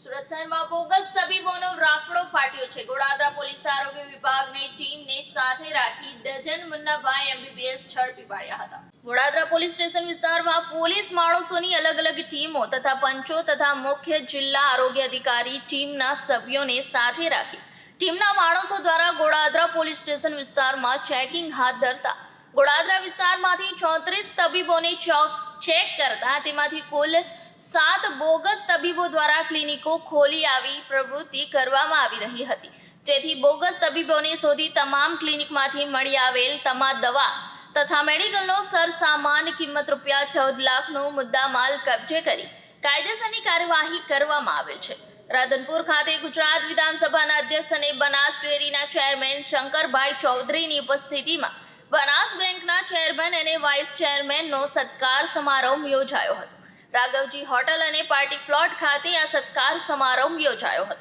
સુરત શહેરમાં બોગસ તબીબોનો રાફડો ફાટ્યો છે. ગોડાદરા પોલીસ આરોગ્ય વિભાગની ટીમને સાથે રાખી ડઝન મુન્નાભાઈ એમબીબીએસ ઝડપી પાડ્યા હતા. ગોડાદરા પોલીસ સ્ટેશન વિસ્તારમાં પોલીસ માણસોની અલગ અલગ ટીમો તથા પંચો તથા મુખ્ય જિલ્લા આરોગ્ય અધિકારી ટીમના સભ્યોને સાથે રાખી. ટીમના માણસો દ્વારા ગોડાદરા પોલીસ સ્ટેશન વિસ્તારમાં ચેકિંગ હાથ ધરતા. ગોડાદરા વિસ્તારમાંથી ચોત્રીસ તબીબોને ચોક ચેક કરતા તેમાંથી કુલ સાત બોગસ તબીબો દ્વારા ક્લિનિકો ખોલી આવી પ્રવૃત્તિ કરવામાં આવી રહી હતી. જેથી બોગસ તબીબોને શોધી તમામ ક્લિનિકમાંથી મળી આવેલ તમામ દવા તથા મેડિકલનો સરસામાન કિંમત રૂપિયા ચૌદ લાખનો મુદ્દામાલ કબજે કરી કાયદેસરની કાર્યવાહી કરવામાં આવેલ છે. રાધનપુર ખાતે ગુજરાત વિધાનસભાના અધ્યક્ષ અને બનાસ ડેરીના ચેરમેન શંકરભાઈ ચૌધરીની ઉપસ્થિતિમાં બનાસ બેંકના ચેરમેન અને વાઇસ ચેરમેનનો સત્કાર સમારોહ યોજાયો હતો. રાઘવજી હોટલ અને પાર્ટી પ્લોટ ખાતે આ સત્કાર સમારોહ યોજાયો હતો.